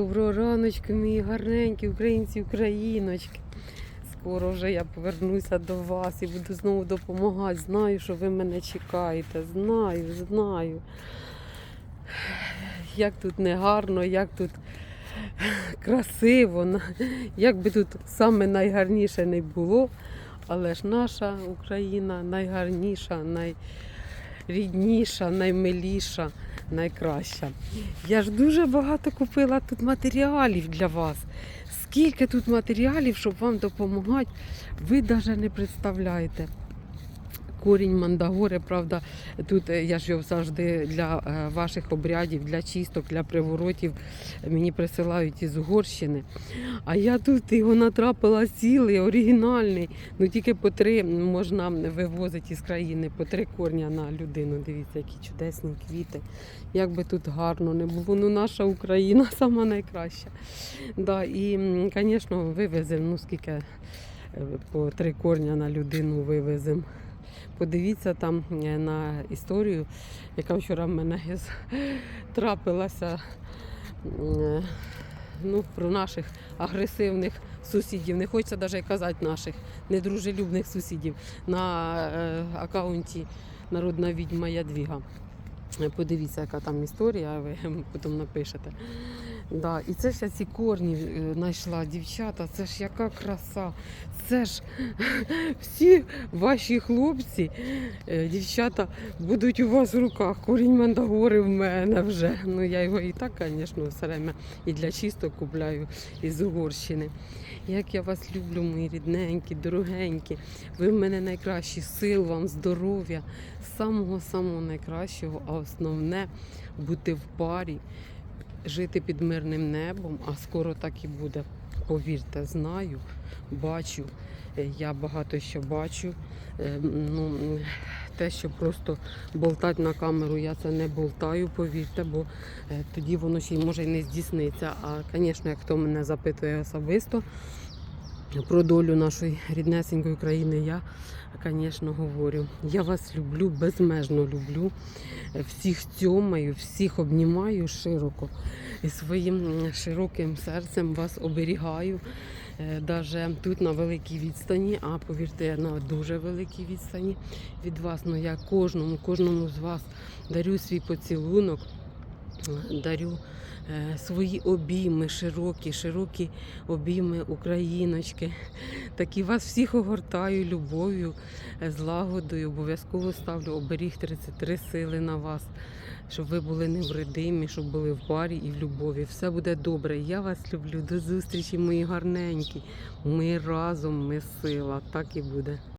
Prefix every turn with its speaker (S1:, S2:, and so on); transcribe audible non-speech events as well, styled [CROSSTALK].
S1: Доброго раночку, мої гарненькі українці, україночки. Скоро вже я повернуся до вас і буду знову допомагати. Знаю, що ви мене чекаєте. Знаю, знаю. Як тут негарно, як тут красиво, як би тут саме найгарніше не було. Але ж наша Україна найгарніша, найрідніша, наймиліша, найкраща. Я ж дуже багато купила тут матеріалів для вас. Скільки тут матеріалів, щоб вам допомагати, ви навіть не представляєте. Корінь мандагори, правда, тут е, я ж його завжди для е, ваших обрядів, для чисток, для приворотів мені присилають із Угорщини. А я тут його натрапила цілий, оригінальний. Ну тільки по три можна вивозити із країни, по три корня на людину. Дивіться, які чудесні квіти. Як би тут гарно не було. Ну наша Україна [LAUGHS] сама найкраща. Да, і, звісно, вивеземо, ну скільки е, по три корня на людину вивеземо. Подивіться там е, на історію, яка вчора в мене трапилася е, ну, про наших агресивних сусідів. Не хочеться навіть казати наших недружелюбних сусідів на е, аккаунті Народна відьма Ядвіга. Подивіться, яка там історія, ви потім напишете. Да, і це ж я ці корні е, знайшла, дівчата, це ж яка краса. Це ж [LAUGHS] всі ваші хлопці, е, дівчата, будуть у вас в руках. Корінь мандагори в мене вже. Ну я його і так, звісно, все время і для чисток купляю із Угорщини. Як я вас люблю, мої рідненькі, дорогенькі. Ви в мене найкращі, сил вам, здоров'я, самого-самого найкращого, а основне бути в парі, жити під мирним небом, а скоро так і буде. Повірте, знаю, бачу. Е, Я багато що бачу. Е, Ну, те, що просто болтати на камеру, я це не болтаю, повірте, бо е, тоді воно ще й може й не здійсниться. А, звісно, як хто мене запитує особисто про долю нашої ріднесенької країни, я, звісно, говорю. Я вас люблю, безмежно люблю. Е, Всіх цьомаю, всіх обнімаю широко. І своїм широким серцем вас оберігаю. Е, Даже тут на великій відстані, а повірте, на дуже великій відстані від вас. Ну я кожному, кожному з вас дарю свій поцілунок, е, дарю е, свої обійми, широкі, широкі обійми україночки. Так і вас всіх огортаю любов'ю, е, злагодою. Обов'язково ставлю оберіг 33 сили на вас, щоб ви були невредимі, щоб були в парі і в любові. Все буде добре. Я вас люблю. До зустрічі, мої гарненькі. Ми разом, ми сила. Так і буде.